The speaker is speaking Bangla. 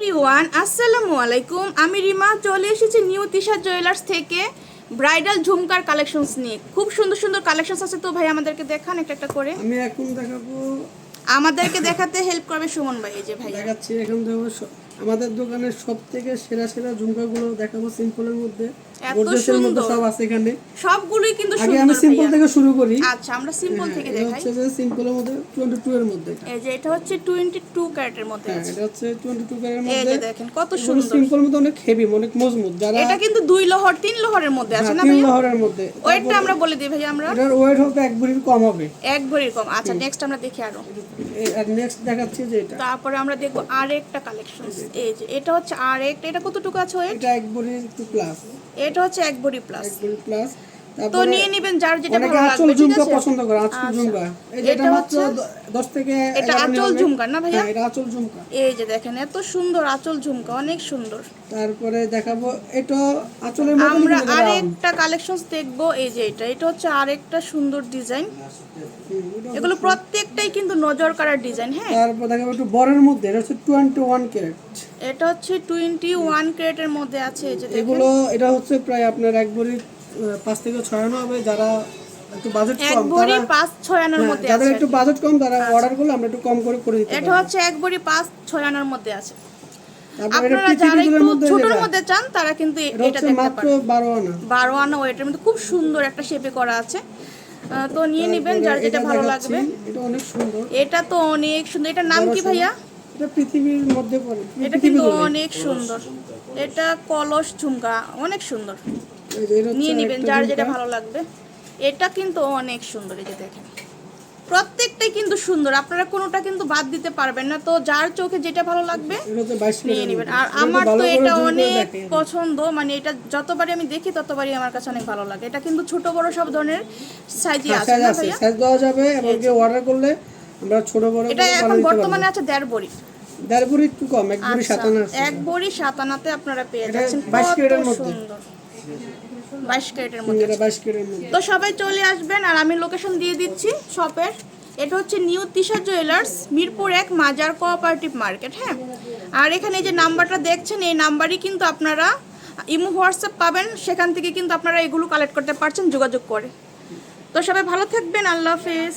এভরিওয়ান আসসালামু আলাইকুম। আমি রিমা চলে এসেছি নিউ তিশা জুয়েলার্স থেকে ব্রাইডাল ঝুমকার কালেকশনস নিয়ে। খুব সুন্দর সুন্দর কালেকশনস আছে তো ভাই আমাদেরকে দেখান একটা একটা করে। আমি এখন দেখাবো। আমাদেরকে দেখাতে হেল্প করবে সুমন ভাই এই যে ভাই দেখাচ্ছি এখন দেখাবো আমাদের দোকানের সব থেকে সেরা সেরা ঝুমকাগুলো দেখাবো সিম্পলের মধ্যে। মধ্যে সব আছে এখানে। সবগুলোই কিন্তু আগে আমি সিম্পল থেকে শুরু করি। আচ্ছা আমরা সিম্পল হ্যাঁ, থেকে দেখাই। হচ্ছে যে সিম্পলের মধ্যে টোয়েন্টি টু এর মধ্যে। এই যে এটা হচ্ছে টোয়েন্টি টু ক্যারেটের মধ্যে হ্যাঁ আছে। এটা হচ্ছে টোয়েন্টি টু এর এই যে দেখেন কত সুন্দর। সিম্পল মধ্যে অনেক হেভি অনেক মজবুত। যারা এটা কিন্তু দুই লহর তিন লহরের মধ্যে আছে হ্যাঁ, না তিন লহরের মধ্যে। ওয়েটটা আমরা বলে দিই ভাই আমরা। এটার ওয়েট হবে এক ভরির কম হবে। এক ভরির কম। আচ্ছা নেক্সট আমরা দেখি আর। নেক্সট দেখাচ্ছি যে এটা। তারপরে আমরা দেখব আরেকটা কালেকশন এই যে এটা হচ্ছে আরেকটা এটা কতটুকু আছে ওয়েট? এটা এক ভরির একটু প্লাস এটা হচ্ছে এক ভরি প্লাস এক ভরি প্লাস তো নিয়ে নেবেন যার যেটা ভালো লাগবে ঠিক ঝুমকা পছন্দ করে আঁচল আচ্ছা। ঝুমকা। এটা মাত্র হচ্ছে- দ- দশ থেকে এটা আঁচল। ঝুমকা না ভাইয়া? হ্যাঁ, এটা আঁচল ঝুমকা। এই যে দেখেন এত সুন্দর আঁচল ঝুমকা অনেক সুন্দর। তারপরে দেখাবো এটা আঁচলের মধ্যে আমরা। আরেকটা কালেকশনস দেখব এই যে এটা। এটা হচ্ছে আরেকটা সুন্দর ডিজাইন এগুলো প্রত্যেকটাই কিন্তু নজর কাড়ার ডিজাইন হ্যাঁ। তারপর দেখাবো একটু বড়ের মধ্যে এটা হচ্ছে টোয়েন্টি ওয়ান ক্যারেট এটা হচ্ছে টোয়েন্টি ওয়ান ক্রেটের মধ্যে আছে এই যে দেখেন। এগুলো এটা হচ্ছে প্রায় আপনার এক ভরি আহ, পাঁচ থেকে ছয় আনা হবে যারা একটু বাজেট এক কম ভরি তারা পাঁচ ছয় আনার মধ্যে যাদের আছে একটু বাজেট কম তারা অর্ডার করলে আমরা একটু কম করে করে দিতে এটা হচ্ছে এক ভরি পাঁচ ছয় আনার মধ্যে আছে। আপনারা যারা একটু ছোটর মধ্যে চান তারা কিন্তু এটা দেখতে মাত্র পারেন। বারো আনা। বারো আনা ওয়েটের মধ্যে খুব সুন্দর একটা শেপে করা আছে। তো নিয়ে নেবেন যার যেটা এটা ভালো লাগবে। এটা অনেক সুন্দর। এটা তো অনেক সুন্দর। এটার নাম কি ভাইয়া? এটা পৃথিবীর মধ্যে পড়ে। এটা কিন্তু অনেক সুন্দর। এটা কলস ঝুমকা। অনেক সুন্দর। নিয়ে নেবেন যার যেটা ভালো লাগবে। এটা কিন্তু অনেক সুন্দর এই যে দেখেন। প্রত্যেকটাই কিন্তু সুন্দর। আপনারা কোনোটা কিন্তু বাদ দিতে পারবেন না। তো যার চোখে যেটা ভালো লাগবে নিয়ে নেবেন। আর আমার তো এটা অনেক পছন্দ। মানে এটা যতবারই আমি দেখি ততবারই আমার কাছে অনেক ভালো লাগে। এটা কিন্তু ছোট বড় সব ধরনের সাইজই হ্যাঁ, আছে। সাইজ দেওয়া যাবে। এবং কেউ অর্ডার করলে আমরা ছোট বড় এটা এখন বর্তমানে আছে দেড় বড়ি দেড় ভরি একটু কম এক ভরি আচ্ছা, সাতান্ন আছে। এক বড়ি সাতানাতে আপনারা পেয়ে যাচ্ছেন। 22 কত মধ্যে। সুন্দর। বাইশ ক্যারেটের মধ্যে তো সবাই চলে আসবেন আর আমি লোকেশন দিয়ে দিচ্ছি শপের এটা হচ্ছে নিউ তিশা জুয়েলার্স মিরপুর এক মাজার কোঅপারেটিভ মার্কেট হ্যাঁ? আর এখানে যে নাম্বারটা দেখছেন এই নাম্বারই কিন্তু আপনারা ইমো হোয়াটসঅ্যাপ পাবেন। সেখান থেকে কিন্তু আপনারা এগুলো কালেক্ট করতে পারছেন যোগাযোগ করে। তো সবাই ভালো থাকবেন আল্লাহ হাফেজ।